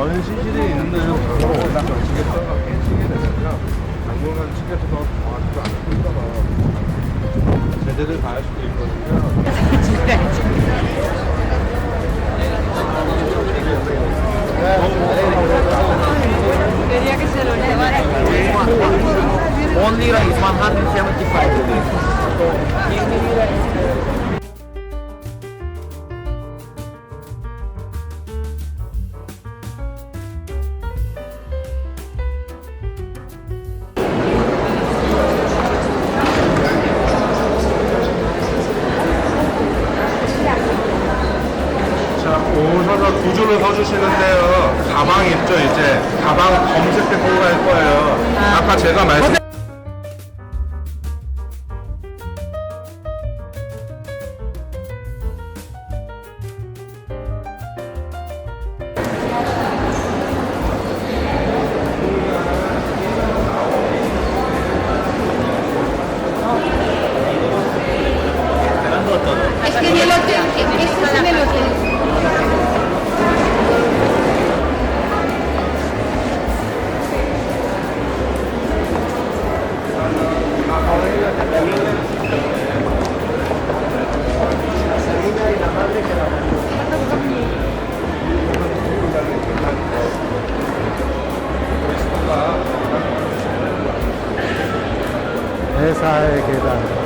전 시즌이 있는 데는 별로 딱 연식에서 깨지게 되면요. 당분간 측에서도 정확히도 않고 있어서 제대로 가할 수도 있거든요. 회사의 계단.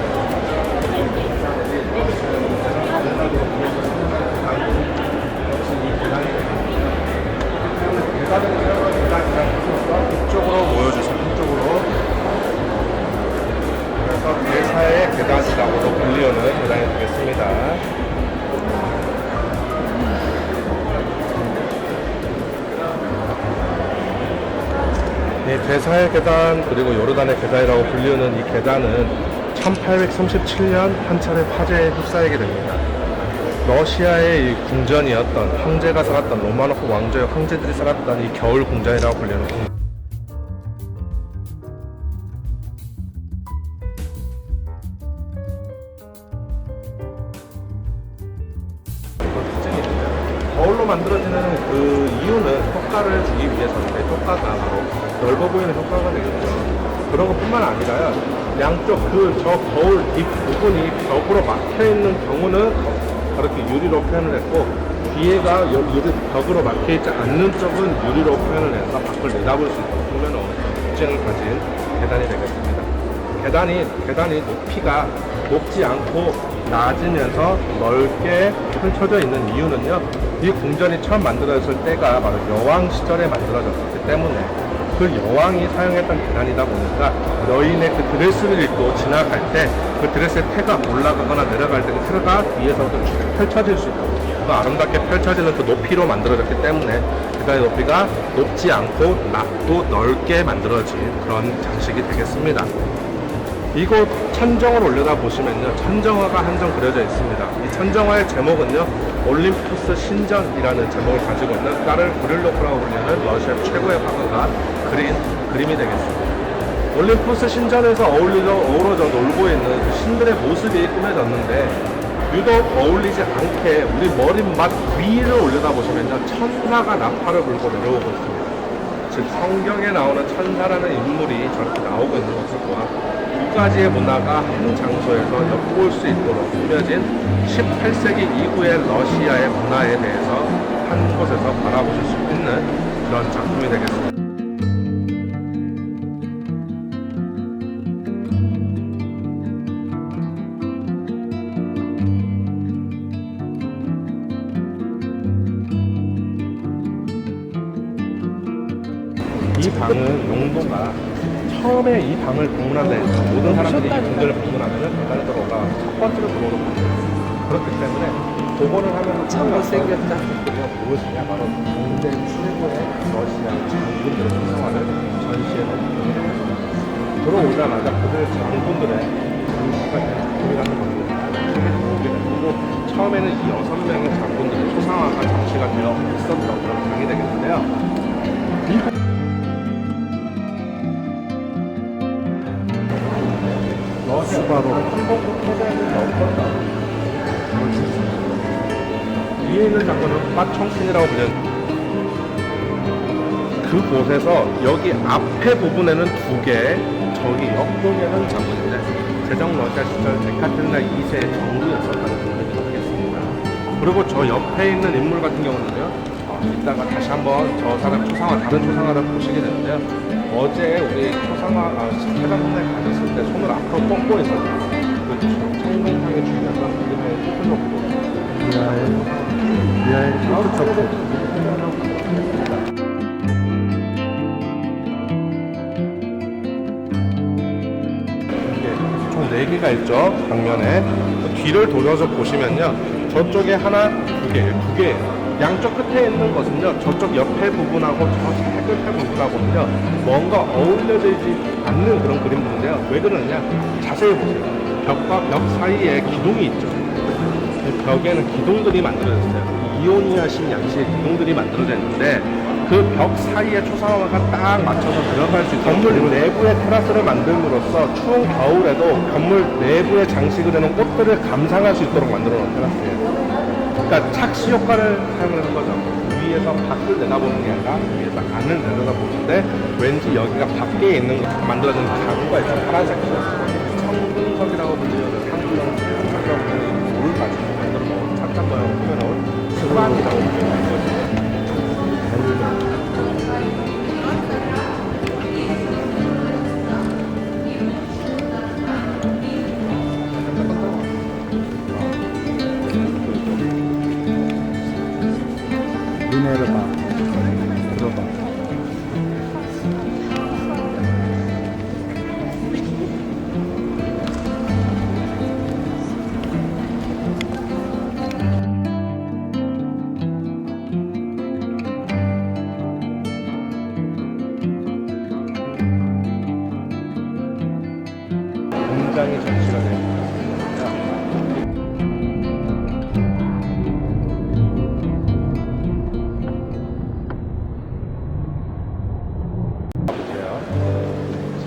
이쪽으로 모여주세요. 이쪽으로. 그래서 대사의 계단이라고도 불리우는 계단이 되겠습니다. 이 대사의 계단 그리고 요르단의 계단이라고 불리우는 이 계단은 1837년 한 차례 화재에 휩싸이게 됩니다. 러시아의 이 궁전이었던 황제가 살았던 로마노프 왕조의 황제들이 살았던 이 겨울 궁전이라고 불리는 궁 거울로 만들어지는 그 이유는 효과를 주기 위해서인데 효과가 바로 넓어 보이는 효과가 되겠죠. 그런 것뿐만 아니라요. 양쪽 그 저 거울 뒷 부분이 벽으로 막혀 있는 경우는 그렇게 유리로 표현을 했고 뒤에가 여- 유리 벽으로 막혀 있지 않는 쪽은 유리로 표현을 해서 밖을 내다볼 수 있는 측면은 특징을 가진 계단이 되겠습니다. 계단이 계단이 높이가 높지 않고 낮으면서 넓게 펼쳐져 있는 이유는요. 이 궁전이 처음 만들어졌을 때가 바로 여왕 시절에 만들어졌기 때문에 그 여왕이 사용했던 계단이다 보니까 여인의 그 드레스를 입고 지나갈 때 그 드레스의 태가 올라가거나 내려갈 때 그 태가 위에서부터 쭉 펼쳐질 수 있도록 그 아름답게 펼쳐지는 그 높이로 만들어졌기 때문에 계단의 높이가 높지 않고 낮고 넓게 만들어진 그런 장식이 되겠습니다. 이곳 천정을 올려다 보시면요 천정화가 한점 그려져 있습니다. 이 천정화의 제목은요 올림푸스 신전이라는 제목을 가지고 있는 까를 브릴로프라고 불리는 러시아 최고의 화가가 그린 그림이 되겠습니다. 올림푸스 신전에서 어울리져 어우러져 놀고 있는 그 신들의 모습이 꾸며졌는데 유독 어울리지 않게 우리 머리맡 위를 올려다 보시면요 천사가 나팔을 불고 내려오고 있습니다. 즉 성경에 나오는 천사라는 인물이 저렇게 나오고 있는 모습과 두 가지의 문화가 한 장소에서 엿볼 수 있도록 꾸며진 18세기 이후의 러시아의 문화에 대해서 한 곳에서 바라보실 수 있는 그런 작품이 되겠습니다. 처음에 이 방을 방문한다 해서 모든 사람들이 이 궁전을 방문하면 계단에 들어올라 첫 번째로 들어오는 방이에요. 그렇기 때문에 복원을 하면서 참 못생겼다. 무엇이냐 바로 동대 최고의 러시아 장군들의 생활을 전시해 놓습니다. 들어오자마자 그들 장군들의 장시가 되는 겁니다. 처음에는 이 여섯 명의 장군들의 초상화가 장치가 되어 있었던 그런 방이 되겠는데요. 어떤가? 위에 있는 장군은 빠청신이라고 불리는 그곳에서 여기 앞에 부분에는 두 개, 저기 옆쪽에는 장군인데 제정 러시아 시절 데카테리나 2세의 정부였었다는 분들이 있겠습니다. 그리고 저 옆에 있는 인물 같은 경우는요, 어, 이따가 다시 한번 저 사람 초상화, 다른 초상화를 보시게 되는데요. 어제 우리 초상화, 아, 회장분에 가셨을 때 손을 앞으로 뻗고 있었어요. 그 청동상의 주인이었던 그림의 포토적으로. 미아의 미아의 포토초코 총 4개가 있죠 방면에 뒤를 돌려서 보시면요 저쪽에 하나 두개두 개. 양쪽 끝에 있는 것은요 저쪽 옆에 부분하고 저 끝에 부분하고는요. 뭔가 어울려지지 않는 그런 그림들인데요. 왜 그러느냐? 자세히 보세요. 벽과 벽 사이에 기둥이 있죠. 이 벽에는 기둥들이 만들어졌어요. 이오니아 신 양식의 기둥들이 만들어져 있는데 그 벽 사이에 초상화가 딱 맞춰서 들어갈 수 있도록 건물 내부에 테라스를 만듦으로써 추운 겨울에도 건물 내부에 장식을 해놓은 꽃들을 감상할 수 있도록 만들어 놓은 테라스예요. 그러니까 착시 효과를 사용하는 거죠. 위에서 밖을 내다보는 게 아니라 위에서 안을 내다보는데 왠지 여기가 밖에 있는 것 만들어진 가구가 있죠. 파란색으로. 성분석이라고 불리는 상부라고 불리는 돌 가지고 만들어 놓은 착장 모양을 표현해온 수반이라고 불리는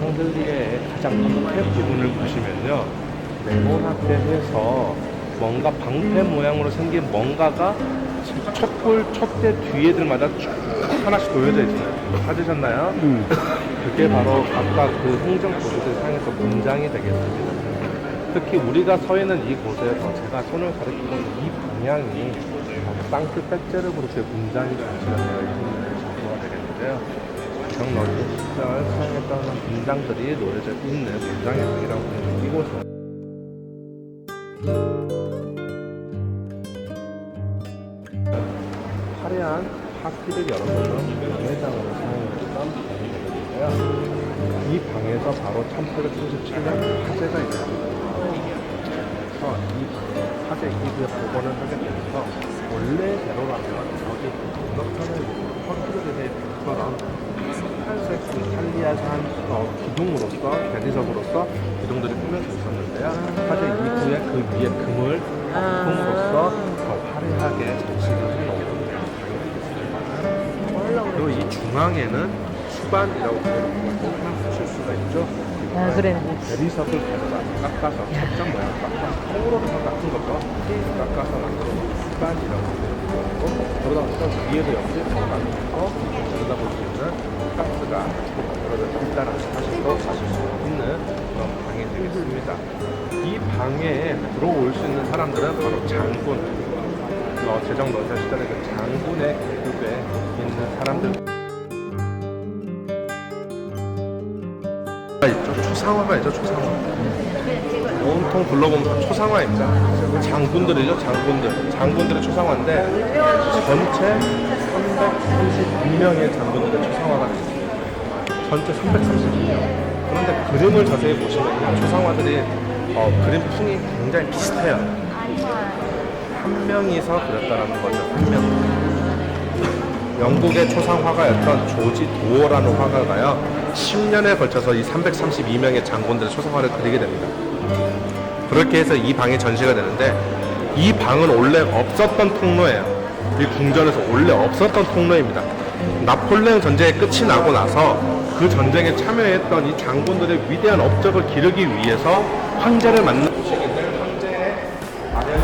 샹들리에의 가장 앞에 부분을 보시면요. 네모나게 해서 뭔가 방패 모양으로 생긴 뭔가가 촛불, 촛대 뒤에들마다 쭉 하나씩 놓여져 있어요. 찾으셨나요? 응. 그게 바로 아까 그 행정 도구들 상에서 문장이 되겠습니다. 특히 우리가 서 있는 이곳에서 제가 손을 가리키고 있는 이 방향이 상트 페테르부르크의 문장이 전시가 되어 있는 정도가 되겠는데요. 시절 사용했던 문장들이 놓여져 있는 문장의 방이라고 하는 이곳은 화려한 파티를 열어서 회장으로 사용했던 방이 되는데요. 이 방에서 바로 1837년 화재가. 그래서 이 화재 기구의 복원을 하게 되면서 원래대로라면 여기 건너편에 퍼트리에 것처럼 빨간색 이탈리아산 어, 기둥으로서 대리석으로서 기둥들이 꾸며져 있었는데요. 화재 이후에 그 위에 금을 품으로써 더 화려하게 장식을 해놓은 그리고 이 중앙에는 수반이라고 부르는 것을 보실 수가 있죠. 아, 그래. 대리석을 가져다 깎아서 착장 모양 깎아서 통으로 같은 것도 깎아서 만들어 놓은 수반이라고 부르는 거고 그러다 보니까 위에도 역시 들어가고 그러다 보시면은 가스가 만들어져 있다는 사실도 사실 수 있는 그런 방이 되겠습니다. 이 방에 들어올 수 있는 사람들은 바로 장군, 어, 제정 러시아 시절의 그 장군의 계급에 있는 사람들. 있죠. 초상화가 있죠. 초상화. 온통 둘러보면 초상화 있죠. 장군들이죠. 장군들. 장군들의 초상화인데 전체 332명의 장군들의 초상화가 있습니다. 전체 332명. 그런데 그림을 자세히 보시면 초상화들이 어, 그림 풍이 굉장히 비슷해요. 한 명이서 그렸다라는 거죠. 한 명. 영국의 초상화가였던 조지 도어라는 화가가요. 10년에 걸쳐서 이 332명의 장군들의 초상화를 그리게 됩니다. 그렇게 해서 이 방이 전시가 되는데 이 방은 원래 없었던 통로예요. 이 궁전에서 원래 없었던 통로입니다. 나폴레옹 전쟁이 끝이 나고 나서 그 전쟁에 참여했던 이 장군들의 위대한 업적을 기르기 위해서 황제를 만나 곳인데 황제의 마련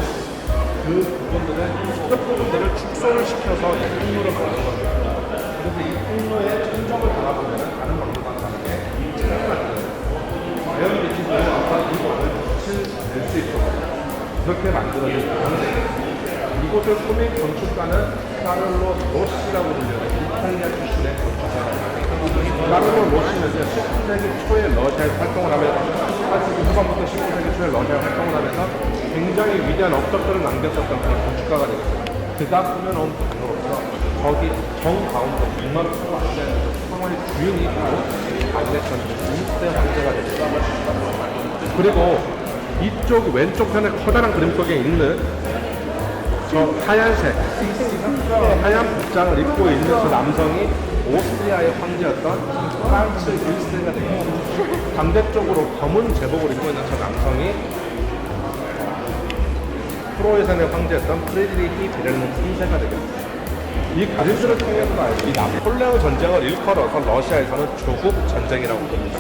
그 부분들을 축소를 시켜서 이 통로를 만든 겁니다. 그래서 이 통로에 천정을 달아보면 다른 방법과 다르게 이 창을 만들어요. 과연 빛이 들어와서 이 방을 빛을 낼수 있도록 그렇게 만들어진 방식. 이곳을 꾸민 건축가는 카를로 로시라고 불리는 이탈리아 출신의 건축가입니다. 카를로 로시는 19세기 초에 러시아에서 활동을 하면서 18세기 후반부터 19세기 초에 러시아에 활동을 하면서 굉장히 위대한 업적들을 남겼었던 그런 건축가가 되겠습니다. 그가 꾸며놓은 방으로서 저기 정 가운데 이만 초반에 상황의 주인이 바로 안내천 인스테 황제가 되겠습니다. 그리고 이쪽 왼쪽 편에 커다란 그림 속에 있는 저 하얀색 하얀 복장을 입고 있는 저 남성이 오스트리아의 황제였던 프란츠 1세가 되고 반대쪽으로 검은 제복을 입고 있는 저 남성이 프로이센의 황제였던 프리드리히 베를린 3세가 되겠습니다. 이 그림들을 통해서 이 나폴레옹 전쟁을 일컬어서 러시아에서는 조국 전쟁이라고 부릅니다.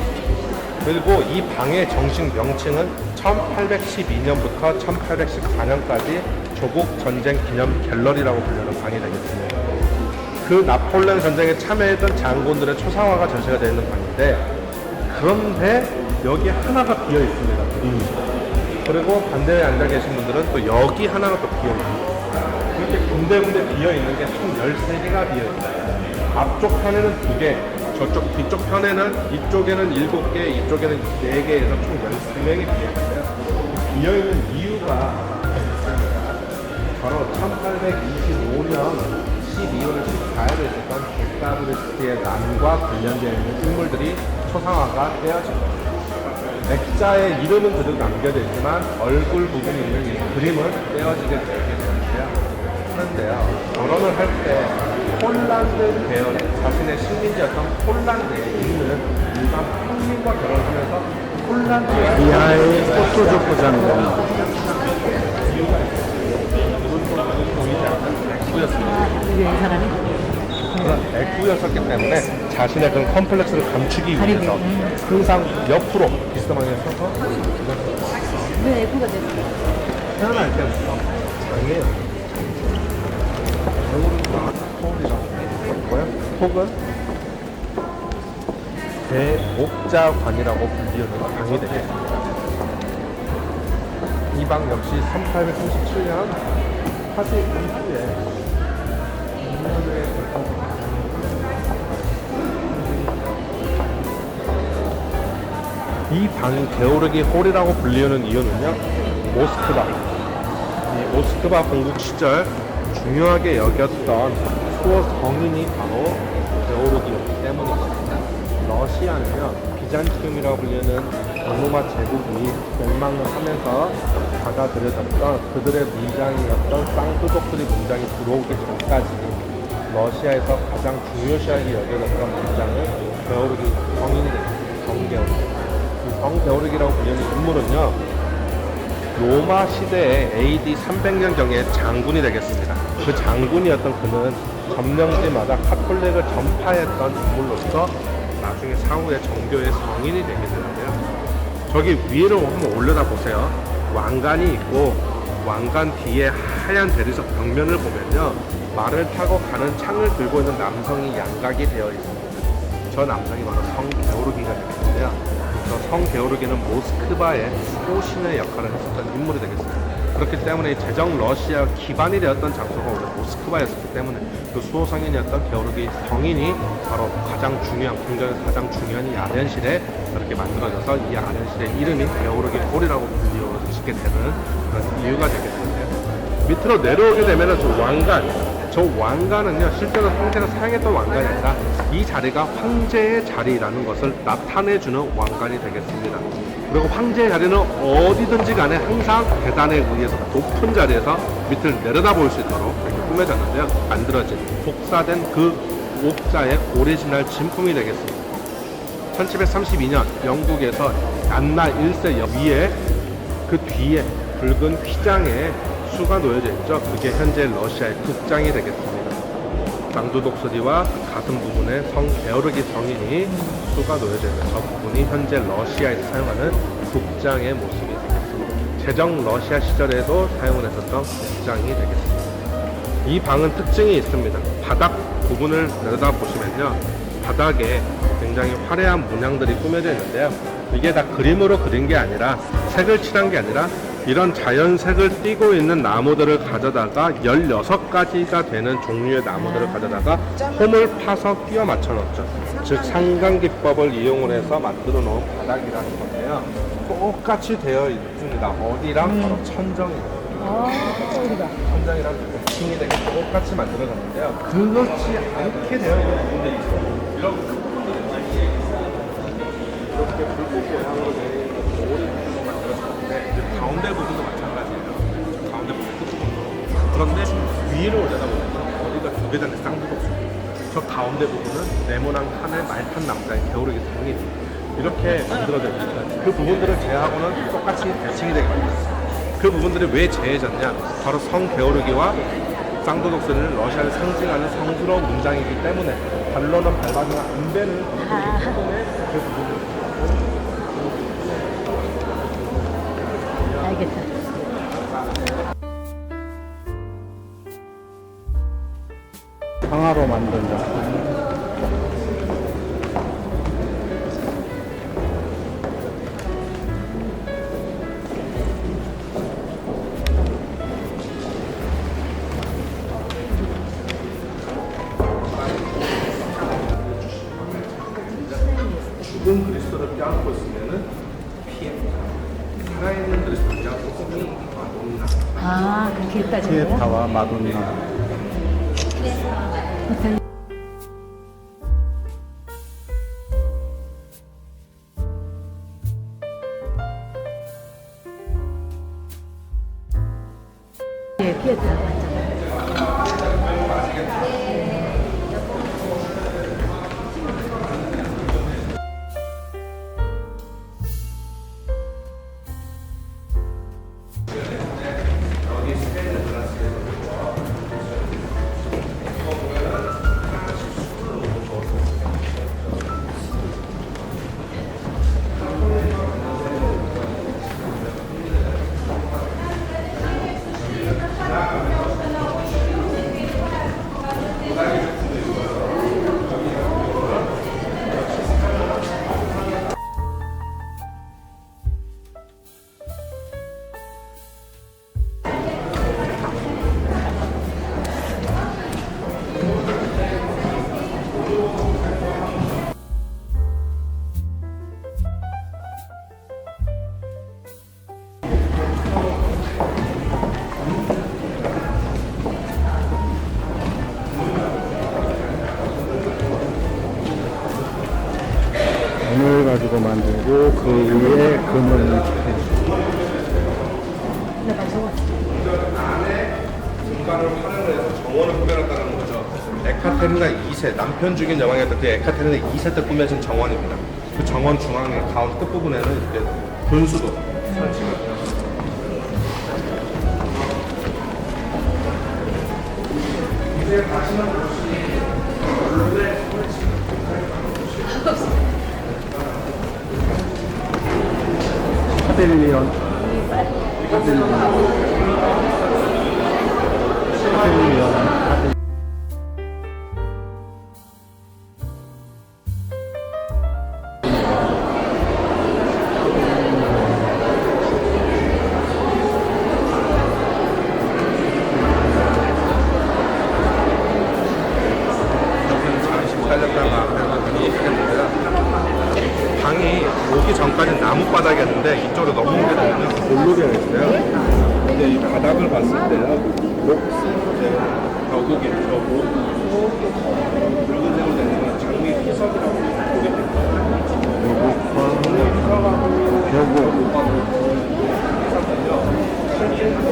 그리고 이 방의 정식 명칭은 1812년부터 1814년까지 조국 전쟁 기념 갤러리라고 불리는 방이 되겠습니다. 그 나폴레옹 전쟁에 참여했던 장군들의 초상화가 전시가 되어 있는 방인데 그런데 여기 하나가 비어 있습니다. 그리고 반대에 앉아 계신 분들은 또 여기 하나가 또 비어 있습니다. 이렇게 군데군데 비어 있는 게 총 13개가 비어 있어요. 앞쪽 편에는 2개, 저쪽 뒤쪽 편에는 이쪽에는 7개, 이쪽에는 4개에서 총 13명이 비어 있어요. 비어 있는 이유가 바로 1825년 12월 14일에 있었던 데카브리스트의 난과 관련되어 있는 인물들이 초상화가 떼어집니다. 액자의 이름은 그대로 남겨져 있지만 얼굴 부분이 있는 이 그림은 떼어지게 되게 되는데요. 그런데요, 결혼을 할 때 폴란드 계열의 자신의 식민지였던 폴란드에 있는 일반 평민과 결혼하면서 폴란드의 이하의 포토존 포장입니다. 그런 애꾸였었기 때문에 자신의 그런 컴플렉스를 감추기 위해서 항상 옆으로 비스듬하게 서서 왜 F가 됐어요? 태어날 때부터 장애요. 얼굴이 서울이라고 했고요. 혹은 대목자관이라고 불리우는 방이 되겠습니다. 이 방 역시 1837년 화재 이후에 인연의 이 방이 게오르기 홀이라고 불리우는 이유는요 모스크바. 이 모스크바 공국 시절 중요하게 여겼던 수호 성인이 바로 게오르기였기 때문입니다. 러시아는요 비잔티움이라고 불리는 로마 제국이 멸망을 하면서 받아들여졌던 그들의 문장이었던 쌍두독들의 문장이 들어오기 전까지 러시아에서 가장 중요시하게 여겨졌던 문장은 게오르기 성인이 됐습니다 성게오르기라고 불리는 인물은요 로마 시대의 AD 300년경의 장군이 되겠습니다. 그 장군이었던 그는 점령지마다 카톨릭을 전파했던 인물로서 나중에 사후에 정교의 성인이 되게 되는데요. 저기 위로 한번 올려다 보세요. 왕관이 있고 왕관 뒤에 하얀 대리석 벽면을 보면요. 말을 타고 가는 창을 들고 있는 남성이 양각이 되어 있습니다. 저 남성이 바로 성 게오르기가 되겠는데요. 저성 게오르기는 모스크바의 수호신의 역할을 했었던 인물이 되겠습니다. 그렇기 때문에 이 제정 러시아 기반이 되었던 장소가 원래 모스크바였기 때문에 그 수호 성인이었던 게오르기 성인이 바로 가장 중요한 궁전에서 가장 중요한 이 아련실에 이렇게 만들어져서 이 아련실의 이름이 게오르기 홀이라고 불리워지게 되는 그런 이유가 되겠는데요. 밑으로 내려오게 되면은 저 왕관, 저 왕관은요 실제로 황제가 사용했던 왕관이 아니라 이 자리가 황제의 자리라는 것을 나타내주는 왕관이 되겠습니다. 그리고 황제의 자리는 어디든지 간에 항상 계단에 의해서 높은 자리에서 밑을 내려다볼 수 있도록 이렇게 꾸며졌는데요. 만들어진 복사된 그 옥자의 오리지널 진품이 되겠습니다. 1732년 영국에서 안나 1세 위에 그 뒤에 붉은 휘장에 수가 놓여져 있죠. 그게 현재 러시아의 국장이 되겠습니다. 장두독서리와 가슴 부분에 성 게오르기 성인이 수가 놓여져 있는 저 부분이 현재 러시아에서 사용하는 국장의 모습이 되겠습니다. 제정 러시아 시절에도 사용을 했었던 국장이 되겠습니다. 이 방은 특징이 있습니다. 바닥 부분을 내려다 보시면요. 바닥에 굉장히 화려한 문양들이 꾸며져 있는데요. 이게 다 그림으로 그린 게 아니라 색을 칠한 게 아니라 이런 자연색을 띠고 있는 나무들을 가져다가 16가지가 되는 종류의 나무들을 가져다가 홈을 파서 끼워 맞춰 놓죠. 즉 상관기법을 이용을 해서 만들어 놓은 바닥이라는 건데요. 똑같이 되어 있습니다. 어디랑 바로 천정이에요. 천장이랑 층이 되게 똑같이 만들어졌는데요. 그렇지 않게 되어 있는 부분들이 있어요. 이런 큰 부분들이 많이 이렇게 불꽃 모양으로 되어 가운데 부분도 마찬가지예요. 가운데 부분 끝부분도. 그런데 위로 올려다보면 어디가 두 개잖아요. 쌍두독수. 저 가운데 부분은 네모난 칸에 말탄 남자의 게오르기 성이 이렇게 만들어져 있습니다. 그 부분들을 제하고는 똑같이 대칭이 되게 만들었어요. 그 부분들이 왜 제해졌냐? 바로 성 게오르기와 쌍도독스는 러시아를 상징하는 성스러운 문장이기 때문에 발로는 밟아서는 안 되는 것이기 때문에 그 부분을 로 만든 작품. 죽은 그리스도를 껴안고 있으면은 피해. 살아있는 그리스도를 껴안고 있으면 마돈나. 아, 그렇게 거야? 피에타와 마돈나. 嗯 가지고 만들고 그 위에 금을 이렇게. 에카테리나 2세, 남편 죽인 여왕이었던 그 에카테리나 2세 때 꾸며진 정원입니다. 그 정원 중앙에 가운데 끝 부분에는 이렇게 분수도 설치가 되어 이제 가시는 곳이 원래 카델리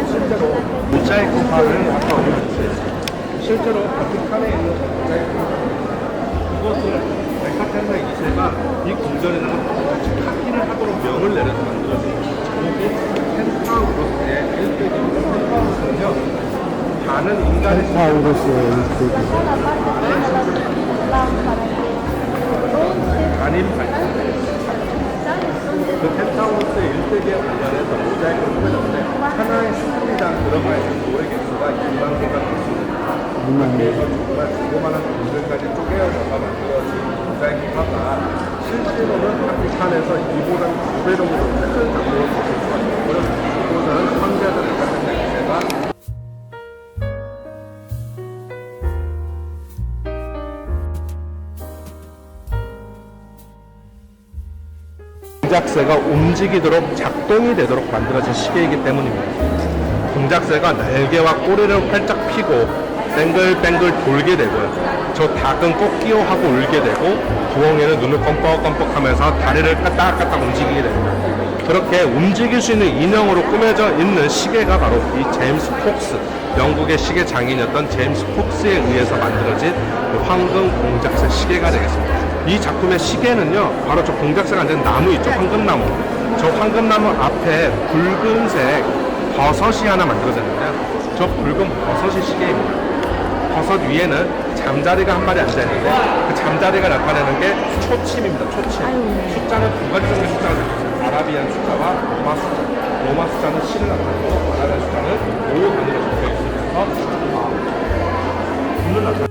실제로 모자이크 판을 아까 올려주세요. 실제로 같은 칸에 있는 모자이크 그것을 백화텐사 이세가 이 궁전에다가 똑같이 카기를 하도록 명을 내려서 만들어진 여기 펜트하우스의 1세기 펜트하우스는요. 반은 인간의 펜트하우스의 1세기 반인 발전 에 관련해서 모자이크를 꾸몄는데 하나의 스토리당 들어가 있는 노래 개수가 2만 개가 넘습니다. 그래서 정말 조그마한 분들까지 쪼개어져서 만들어진 모자이크 화가 실제로는 바티칸에서 이보다 두배 정도 큰 수가 있고 동작새가 움직이도록 작동이 되도록 만들어진 시계이기 때문입니다. 동작새가 날개와 꼬리를 활짝 펴고 뱅글뱅글 돌게 되고요. 저 닭은 꽃기호하고 울게 되고 부엉이는 눈을 껌뻑껌뻑하면서 다리를 까딱까딱 움직이게 됩니다. 그렇게 움직일 수 있는 인형으로 꾸며져 있는 시계가 바로 이 제임스 폭스, 영국의 시계 장인이었던 제임스 폭스에 의해서 만들어진 황금 공작새 시계가 되겠습니다. 이 작품의 시계는요, 바로 저 공작새가 앉은 나무 있죠, 황금나무. 저 황금나무 앞에 붉은색 버섯이 하나 만들어졌는데요. 저 붉은 버섯이 시계입니다. 버섯 위에는 잠자리가 한 마리 앉아있는데 그 잠자리가 나타내는 게 초침입니다. 초침. 숫자는 두 가지 종류의 숫자가 들어있어요. 아라비안 숫자와 로마 숫자. 로마 숫자는 7을 나타내고 아라비안 숫자는 5 단위로 적혀 있으면서 아, 분을 나타내 매